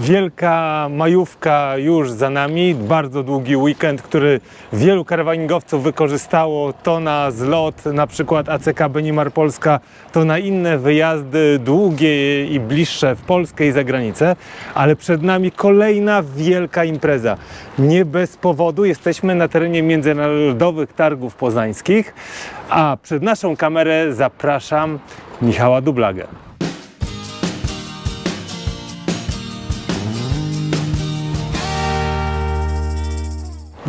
Wielka majówka już za nami, bardzo długi weekend, który wielu karawaningowców wykorzystało to na zlot, na przykład ACK Benimar Polska, to na inne wyjazdy długie i bliższe w Polskę i za granicę, ale przed nami kolejna wielka impreza. Nie bez powodu jesteśmy na terenie Międzynarodowych Targów Poznańskich, a przed naszą kamerę zapraszam Michała Dublagę.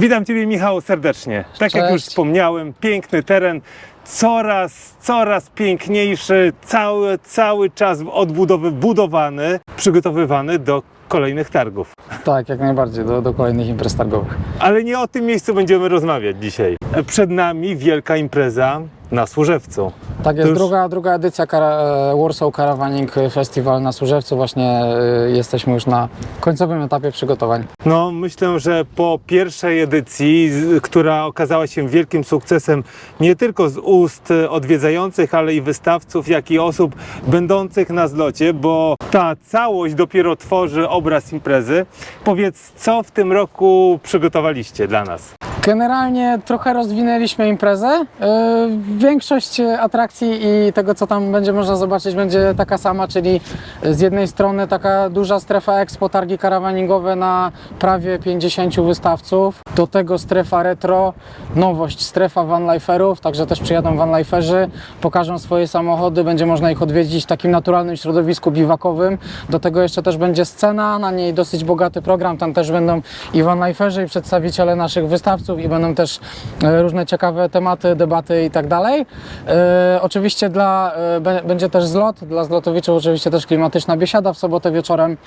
Witam Ciebie Michał serdecznie. Tak jak Cześć. już wspomniałem, piękny teren, coraz, coraz piękniejszy, cały, cały czas odbudowy, budowany, przygotowywany do kolejnych targów. Tak, jak najbardziej, do, do kolejnych imprez targowych. Ale nie o tym miejscu będziemy rozmawiać dzisiaj. Przed nami wielka impreza na Służewcu. Tak jest, już- druga, druga edycja e, Warsaw Caravaning Festival na Służewcu. Właśnie e, jesteśmy już na końcowym etapie przygotowań. No, myślę, że po pierwszej edycji, która okazała się wielkim sukcesem nie tylko z ust odwiedzających, ale i wystawców, jak i osób będących na zlocie, bo ta całość dopiero tworzy obraz imprezy. Powiedz, co w tym roku przygotowaliście dla nas? Generalnie trochę rozwinęliśmy imprezę. E, Większość atrakcji i tego, co tam będzie można zobaczyć, będzie taka sama, czyli z jednej strony taka duża strefa expo, targi karawaningowe na prawie 50 wystawców. Do tego strefa retro, nowość, strefa vanliferów, także też przyjadą vanliferzy, pokażą swoje samochody, będzie można ich odwiedzić w takim naturalnym środowisku biwakowym. Do tego jeszcze też będzie scena, na niej dosyć bogaty program, tam też będą i vanliferzy, i przedstawiciele naszych wystawców i będą też e, różne ciekawe tematy, debaty i tak dalej. E, Oczywiście dla, e, będzie też zlot, dla zlotowiczów oczywiście też klimatyczna biesiada w sobotę wieczorem.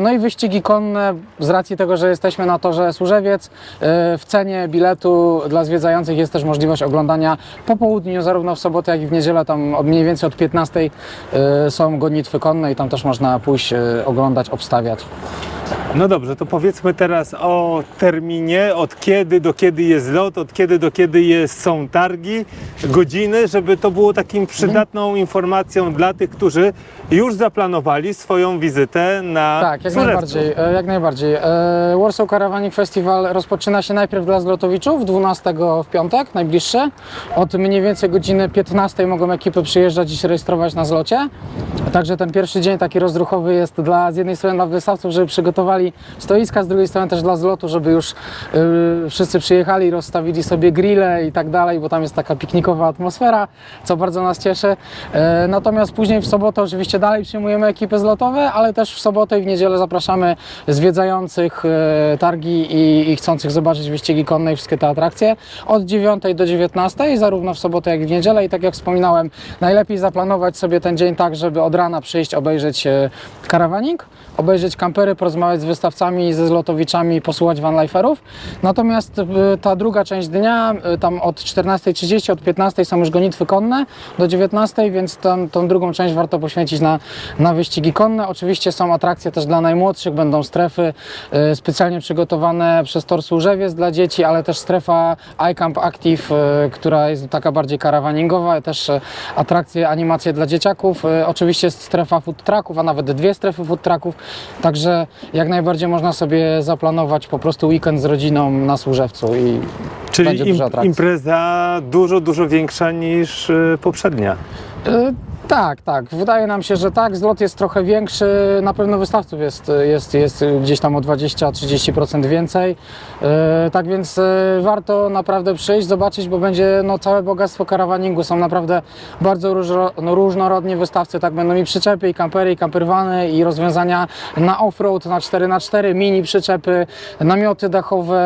No i wyścigi konne z racji tego, że jesteśmy na torze Służewiec. W cenie biletu dla zwiedzających jest też możliwość oglądania po południu, zarówno w sobotę, jak i w niedzielę. Tam mniej więcej od 15 e, są gonitwy konne i tam też można pójść, oglądać, obstawiać. No dobrze, to powiedzmy teraz o terminie, od kiedy do kiedy jest zlot, od kiedy do kiedy jest, są targi, godziny, żeby to było takim przydatną informacją dla tych, którzy już zaplanowali swoją wizytę na Tak, jak Służewcu. najbardziej, e, jak najbardziej. E, Warsaw Caravaning Festival rozpoczyna się najpierw dla zlotowiczów 12 w piątek, najbliższy. Od mniej więcej godziny 15 mogą ekipy przyjeżdżać i się rejestrować na zlocie. Także ten pierwszy dzień taki rozruchowy jest dla, z jednej strony dla wystawców, żeby przygotowali stoiska, z drugiej strony też dla zlotu, żeby już y, wszyscy przyjechali, rozstawili sobie grille i tak dalej, bo tam jest taka piknikowa atmosfera, co bardzo nas cieszy. E, natomiast później w sobotę oczywiście dalej przyjmujemy ekipy zlotowe, ale też w sobotę i w niedzielę zapraszamy zwiedzających e, targi i, i chcących zobaczyć wyścigi konne i wszystkie te atrakcje od 9 do 19, zarówno w sobotę jak i w niedzielę i tak jak wspominałem, najlepiej zaplanować sobie ten dzień tak, żeby od rana przyjść, obejrzeć e, karawanik, obejrzeć kampery, porozmawiać z wystawcami, ze zlotowiczami, posłuchać vanliferów. Natomiast e, ta druga część dnia, e, tam od 14.30, od 15.00 są już gonitwy konne do 19.00, więc tam, tą drugą część warto poświęcić na, na wyścigi konne. Oczywiście są atrakcje też dla najmłodszych, będą strefy e, specjalnie przygotowane przez Tor Służewiec dla dzieci, ale też strefa iCamp Active, która jest taka bardziej karawaningowa, też atrakcje, animacje dla dzieciaków. Oczywiście strefa food trucków, a nawet dwie strefy food trucków, także jak najbardziej można sobie zaplanować po prostu weekend z rodziną na Służewcu i Czyli będzie dużo im, atrakcji. impreza dużo, dużo większa niż y, poprzednia. E, Tak, tak. Wydaje nam się, że tak. Zlot jest trochę większy. Na pewno wystawców jest, jest, jest gdzieś tam o 20-30% więcej. E, Tak więc e, warto naprawdę przyjść, zobaczyć, bo będzie no, całe bogactwo karawaningu. Są naprawdę bardzo różno, no, różnorodni wystawcy. Tak będą i przyczepy, i kampery, i kamperwany, i rozwiązania na off-road, na 4x4, mini przyczepy, namioty dachowe,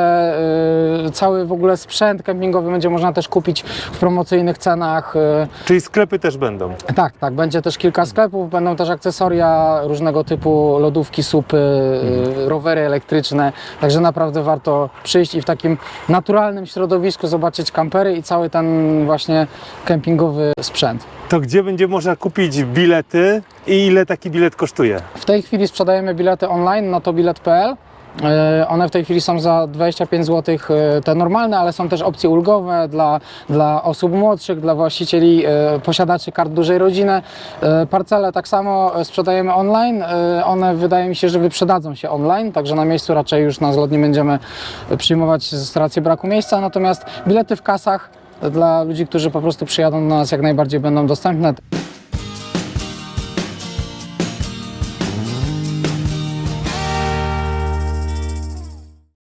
e, cały w ogóle sprzęt kempingowy będzie można też kupić w promocyjnych cenach. e, Czyli sklepy też będą. tak, tak. Będzie też kilka sklepów, będą też akcesoria różnego typu, lodówki, supy, y, rowery elektryczne. Także naprawdę warto przyjść i w takim naturalnym środowisku zobaczyć kampery i cały ten właśnie kempingowy sprzęt. To gdzie będzie można kupić bilety i ile taki bilet kosztuje? W tej chwili sprzedajemy bilety online na tobilet.pl. E, One w tej chwili są za 25 zł te normalne, ale są też opcje ulgowe dla, dla osób młodszych, dla właścicieli, e, posiadaczy kart dużej rodziny. E, Parcele tak samo e, sprzedajemy online. E, One wydaje mi się, że wyprzedadzą się online, także na miejscu raczej już na zlot nie będziemy przyjmować z racji braku miejsca. Natomiast bilety w kasach dla ludzi, którzy po prostu przyjadą do nas jak najbardziej będą dostępne.